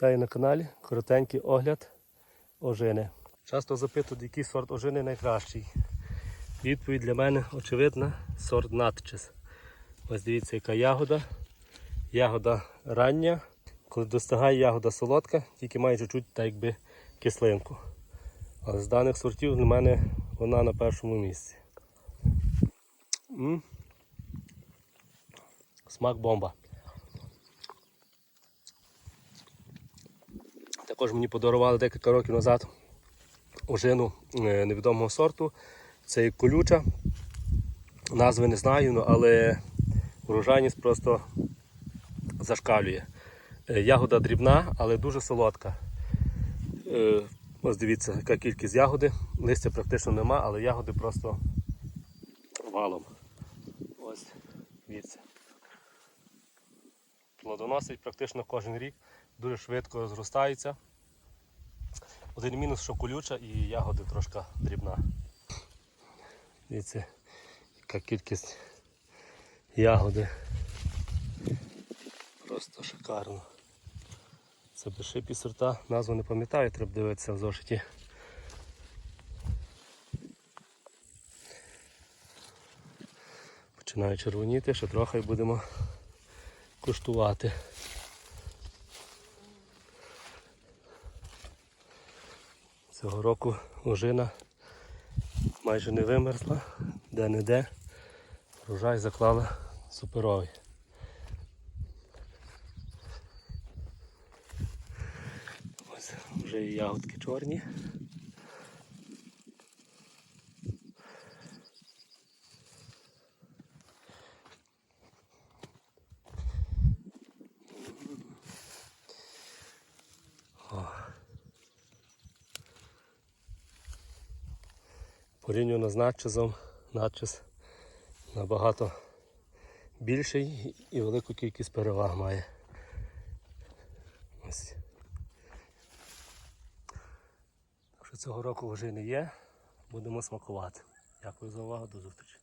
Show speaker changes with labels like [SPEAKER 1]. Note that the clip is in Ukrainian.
[SPEAKER 1] Вітаю на каналі. Коротенький огляд ожини. Часто запитують, який сорт ожини найкращий. Відповідь для мене очевидна сорт надчис. Ось дивіться, яка ягода. Ягода рання. Коли достигає ягода солодка, тільки має чуть-чуть так якби кислинку. Але з даних сортів для мене вона на першому місці. М. Смак бомба. Також мені подарували декілька років назад ожину е, невідомого сорту. Це колюча. Назви не знаю, ну, але урожайність просто зашкалює. Е, Ягода дрібна, але дуже солодка. Е, Ось дивіться, яка кількість ягоди. Листя практично нема, але ягоди просто валом. Ось, дивіться. Плодоносить практично кожен рік, дуже швидко розростається. Один мінус, що колюча і ягоди трошки дрібна. Дивіться, яка кількість ягоди. Просто шикарно. Це безшипі сорта, назву не пам'ятаю, треба дивитися в зошиті. Починає червоніти, ще трохи будемо куштувати. Цього року ожина майже не вимерзла, де-не-де. Врожай заклала суперовий. Ось вже і ягодки чорні. Порівняно з надчизом, надчиз набагато більший і велику кількість переваг має. Ось. Цього року вже не є, будемо смакувати. Дякую за увагу, до зустрічі.